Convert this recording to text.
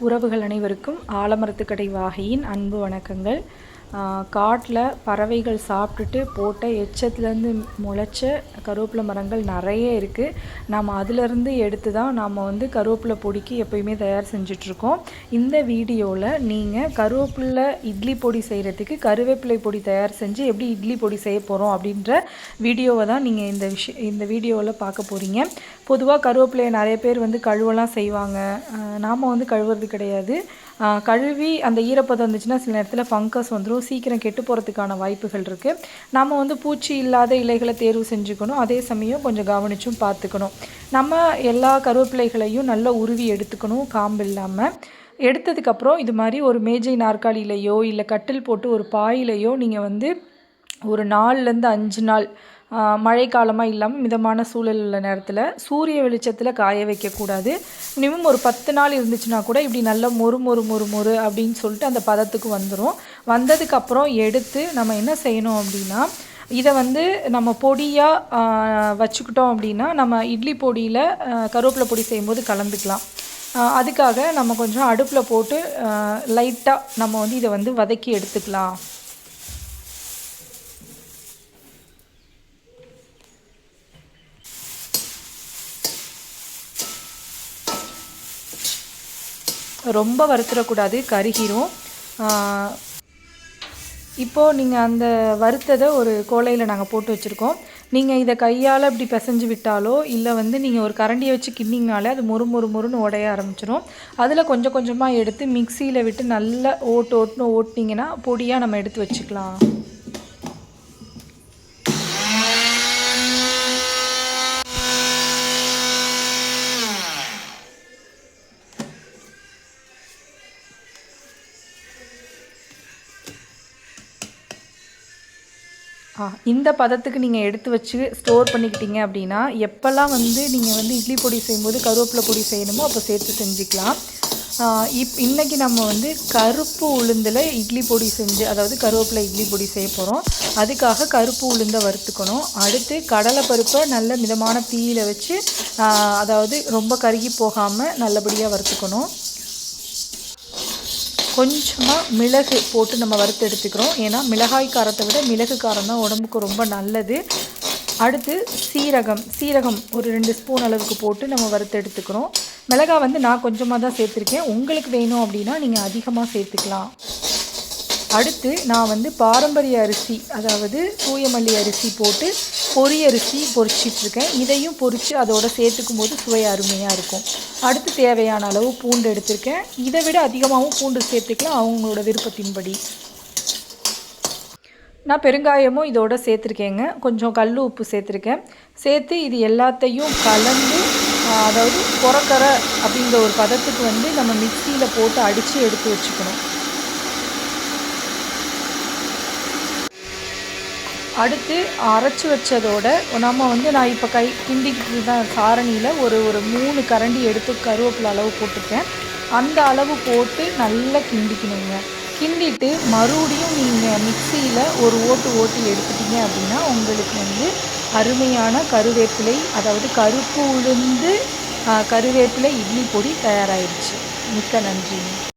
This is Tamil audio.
உறவுகள் அனைவருக்கும் ஆலமரத்துக்கடை வாகையின் அன்பு வணக்கங்கள். காட்டில் பறவைகள் சாப்பிட்டுட்டு போட்ட எச்சத்துலேருந்து முளைச்ச கருவேப்பிலை மரங்கள் நிறைய இருக்குது நாம் அதிலேருந்து எடுத்து தான் நாம் வந்து கருவேப்பிலை பொடிக்கு எப்போயுமே தயார் செஞ்சிட்ருக்கோம். இந்த வீடியோவில் நீங்கள் கருவேப்பிலை இட்லி பொடி செய்கிறதுக்கு கருவேப்பிலை பொடி தயார் செஞ்சு எப்படி இட்லி பொடி செய்ய போகிறோம் அப்படின்ற வீடியோவை தான் நீங்கள் இந்த விஷயம் இந்த வீடியோவில் பார்க்க போகிறீங்க பொதுவாக கருவேப்பிலையை நிறைய பேர் வந்து கழுவலாம் செய்வாங்க. நாம் வந்து கழுவுறது கிடையாது. கழுவி அந்த ஈரப்பதம் வந்துச்சுன்னா சில நேரத்தில் ஃபங்கஸ் வந்துடும் சீக்கிரம் கெட்டு போகிறதுக்கான வாய்ப்புகள் இருக்குது நம்ம வந்து பூச்சி இல்லாத இலைகளை தேர்வு செஞ்சுக்கணும். அதே சமயம் கொஞ்சம் கவனிச்சும் பார்த்துக்கணும். நம்ம எல்லா கருவேப்பிலைகளையும் நல்லா உருவி எடுத்துக்கணும் காம்பு இல்லாமல் எடுத்ததுக்கப்புறம் இது மாதிரி ஒரு மேஜை நாற்காலியிலையோ இல்லை கட்டில் போட்டு ஒரு பாயிலையோ நீங்கள் வந்து ஒரு நாலுலேருந்து அஞ்சு நாள் மழைக்காலமாக இல்லாமல் மிதமான சூழல் உள்ள நேரத்தில் சூரிய வெளிச்சத்தில் காய வைக்கக்கூடாது மினிமம் ஒரு பத்து நாள் இருந்துச்சுன்னா கூட இப்படி நல்லா மொறு மொறு மொறு மொறு அப்படின்னு சொல்லிட்டு அந்த பதத்துக்கு வந்துடும் வந்ததுக்கப்புறம் எடுத்து நம்ம என்ன செய்யணும் அப்படின்னா இதை வந்து நம்ம பொடியாக வச்சுக்கிட்டோம் அப்படின்னா நம்ம இட்லி பொடியில் கருவேப்பிலை பொடி செய்யும்போது கலந்துக்கலாம். அதுக்காக நம்ம கொஞ்சம் அடுப்பில் போட்டு லைட்டாக நம்ம வந்து இதை வந்து வதக்கி எடுத்துக்கலாம். ரொம்ப வறுத்துடக்கூடாது கருகிரும். இப்போது நீங்கள் அந்த வறுத்ததை ஒரு கோலையில் நாங்கள் போட்டு வச்சுருக்கோம். நீங்கள் இதை கையால் இப்படி பிசைஞ்சு விட்டாலோ இல்லை வந்து நீங்கள் ஒரு கரண்டியை வச்சு கிண்டிங்கனாலே அது மொறு மொறு மொறுன்னு உடைய ஆரம்பிச்சிடும் அதில் கொஞ்சம் கொஞ்சமாக எடுத்து மிக்சியில் விட்டு நல்லா ஓட்டு ஓட்டுன்னு ஓட்டினீங்கன்னா பொடியாக நம்ம எடுத்து வச்சுக்கலாம். இந்த பதத்துக்கு நீங்கள் எடுத்து வச்சு ஸ்டோர் பண்ணிக்கிட்டீங்க அப்படின்னா எப்போல்லாம் வந்து நீங்கள் வந்து இட்லி பொடி செய்யும்போது கருவேப்பிலை பொடி செய்யணுமோ அப்போ சேர்த்து செஞ்சுக்கலாம். இப் இன்றைக்கி நம்ம வந்து கருப்பு உளுந்தில் இட்லி பொடி செஞ்சு அதாவது கருவேப்பிலை இட்லி பொடி செய்ய போகிறோம் அதுக்காக கருப்பு உளுந்தை வறுத்துக்கணும். அடுத்து கடலை பருப்பை நல்ல மிதமான தீயில் வச்சு அதாவது ரொம்ப கருகி போகாமல் நல்லபடியாக வறுத்துக்கணும். கொஞ்சமாக மிளகு போட்டு நம்ம வறுத்து எடுத்துக்கிறோம். ஏன்னா மிளகாய் காரத்தை விட மிளகு காரம் தான் உடம்புக்கு ரொம்ப நல்லது. அடுத்து சீரகம். சீரகம் ஒரு ரெண்டு ஸ்பூன் அளவுக்கு போட்டு நம்ம வறுத்து எடுத்துக்கிறோம். மிளகாய் வந்து நான் கொஞ்சமாக தான் சேர்த்துருக்கேன். உங்களுக்கு வேணும் அப்படின்னா நீங்கள் அதிகமாக சேர்த்துக்கலாம். அடுத்து நான் வந்து பாரம்பரிய அரிசி அதாவது தூயமல்லி அரிசி போட்டு பொரி அரிசி பொரிச்சிட்ருக்கேன் இதையும் பொரித்து அதோடு சேர்த்துக்கும் போது சுவை அருமையாக இருக்கும். அடுத்து தேவையான அளவு பூண்டு எடுத்திருக்கேன். இதை விட அதிகமாகவும் பூண்டு சேர்த்துக்கலாம். அவங்களோட விருப்பத்தின்படி. நான் பெருங்காயமும் இதோட சேர்த்துருக்கேங்க. கொஞ்சம் கல் உப்பு சேர்த்துருக்கேன். சேர்த்து இது எல்லாத்தையும் கலந்து அதாவது புறக்கரை அப்படிங்கிற ஒரு பதத்துக்கு வந்து நம்ம மிக்சியில் போட்டு அடித்து எடுத்து வச்சுக்கணும். அடுத்து அரைச்சி வச்சதோட நம்ம வந்து நான் இப்போ கை கிண்டிக்கிட்டு தான் சாரணியில் ஒரு ஒரு மூணு கரண்டி எடுத்து கருவேப்பிலை அளவு போட்டுருக்கேன். அந்த அளவு போட்டு நல்லா கிண்டிக்கணுங்க. கிண்டிட்டு மறுபடியும் நீங்கள் மிக்சியில் ஒரு ஓட்டு ஓட்டி எடுத்துட்டீங்க அப்படின்னா உங்களுக்கு வந்து அருமையான கருவேப்பிலை அதாவது கருப்பு உளுந்து கருவேப்பிலை இட்லி பொடி தயாராகிடுச்சு மிக்க நன்றி